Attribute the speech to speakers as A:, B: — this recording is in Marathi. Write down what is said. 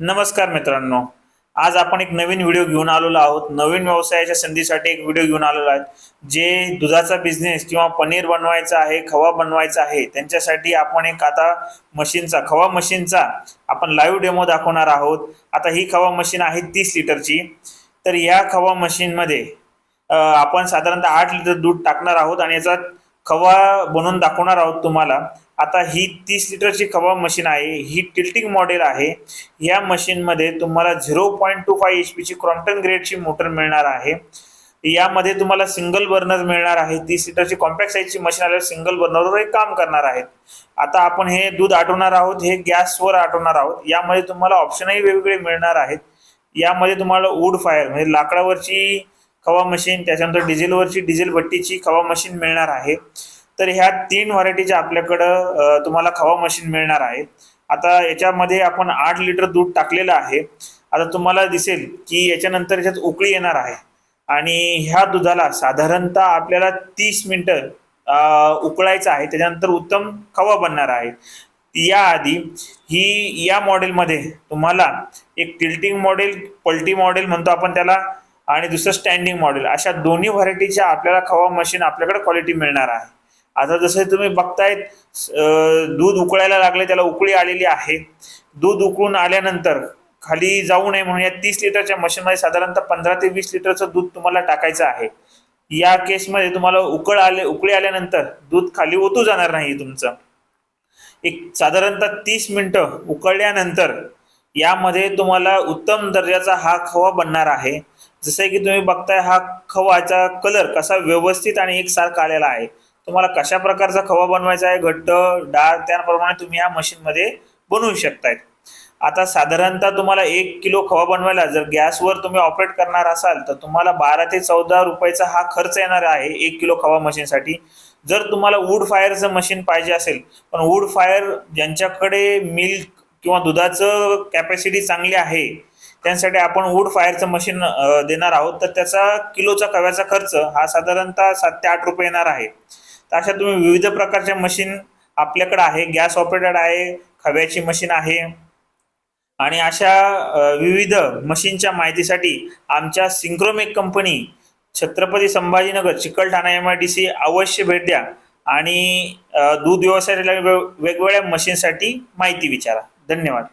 A: नमस्कार मित्रांनो. आज आपण एक नवीन व्हिडिओ घेऊन आलेलो आहोत. नवीन व्यवसायाच्या संधीसाठी एक व्हिडिओ घेऊन आलेलो आहे. जे दुधाचा बिझनेस किंवा पनीर बनवायचा आहे खवा बनवायचा आहे त्यांच्यासाठी आपण एक आता मशीनचा खवा मशीनचा आपण लाईव्ह डेमो दाखवणार आहोत. आता ही खवा मशीन आहे तीस लिटरची. तर या खवा मशीनमध्ये आपण साधारणतः आठ लिटर दूध टाकणार आहोत आणि याचा खवा बनवून दाखवणार आहोत तुम्हाला. आता ही तीस लिटरची खवा मशीन आहे. ही टिल्टिंग मॉडेल आहे. या मशीनमध्ये तुम्हाला zero point two five H पीची क्रॉम्प्टन ग्रेडची मोटर मिळणार आहे. यामध्ये तुम्हाला सिंगल बर्नर मिळणार आहे तीस लिटरची कॉम्पॅक्ट साईजची मशीन आल्यावर सिंगल बर्नरवर हे काम करणार आहेत. आता आपण हे दूध आटवणार आहोत. हे गॅसवर आटवणार आहोत. यामध्ये तुम्हाला ऑप्शनही वेगवेगळे मिळणार आहेत. यामध्ये तुम्हाला वूड फायर म्हणजे लाकडावरची खवा मशीन त्याच्यानंतर डिझेलवरची डिझेल भट्टीची खवा मशीन मिळणार आहे. तर ह्या तीन व्हरायटीच्या आपल्याकडं तुम्हाला खवा मशीन मिळणार आहे. आता याच्यामध्ये आपण आठ लिटर दूध टाकलेलं आहे. आता तुम्हाला दिसेल की याच्यानंतर याच्यात उकळी येणार आहे. आणि ह्या दुधाला साधारणतः आपल्याला तीस मिनटं उकळायचं आहे. त्याच्यानंतर उत्तम खवा बनणार आहे. याआधी ही या मॉडेलमध्ये तुम्हाला एक टिल्टिंग मॉडेल पलटी मॉडेल म्हणतो आपण त्याला. आणि दुसरं स्टँडिंग मॉडेल अशा दोन्ही व्हरायटीच्या आपल्याला खवा मशीन आपल्याकडे क्वालिटी मिळणार आहे. आता जसे तुम्ही बघतायत दूध उकळायला लागले त्याला उकळी आलेली आहे. दूध उकळून आल्यानंतर खाली जाऊ नये म्हणून या तीस लिटरच्या मशीनमध्ये साधारणतः पंधरा ते वीस लिटरचं दूध तुम्हाला टाकायचं आहे. या केसमध्ये तुम्हाला उकळ आले उकळी आल्यानंतर दूध खाली ओतू जाणार नाही तुमचं. एक साधारणतः तीस मिनटं उकळल्यानंतर यामध्ये तुम्हाला उत्तम दर्जाचा हा खवा बनणार आहे. जसं की तुम्ही बघताय हा खवाचा कलर कसा व्यवस्थित आणि एकसारखा आलेला आहे. तुम्हाला कशा प्रकारचा खवा बनवायचा आहे? घट्ट डाळ त्याप्रमाणे तुम्ही या मशीनमध्ये बनवू शकताय. आता साधारणतः तुम्हाला एक किलो खवा बनवायला जर गॅसवर तुम्ही ऑपरेट करणार असाल तर तुम्हाला बारा ते चौदा रुपयाचा हा खर्च येणार आहे एक किलो खवा मशीनसाठी जर तुम्हाला वूड फायरचं मशीन पाहिजे असेल पण वूड फायर ज्यांच्याकडे मिल्क किंवा दुधाचं कॅपॅसिटी चांगली आहे त्यांसाठी आपण वूड फायरचं मशीन देणार आहोत. तर त्याचा किलोचा खव्याचा खर्च हा साधारणतः सात ते आठ रुपये येणार आहे. तर अशा तुम्ही विविध प्रकारच्या मशीन आपल्याकडे आहे. गॅस ऑपरेटेड आहे खव्याची मशीन आहे. आणि अशा विविध मशीनच्या माहितीसाठी आमच्या Synchromech company Chhatrapati Sambhajinagar Chikalthana M I D C अवश्य भेट द्या. आणि दूध व्यवसायाला वेगवेगळ्या मशीनसाठी माहिती विचारा. धन्यवाद.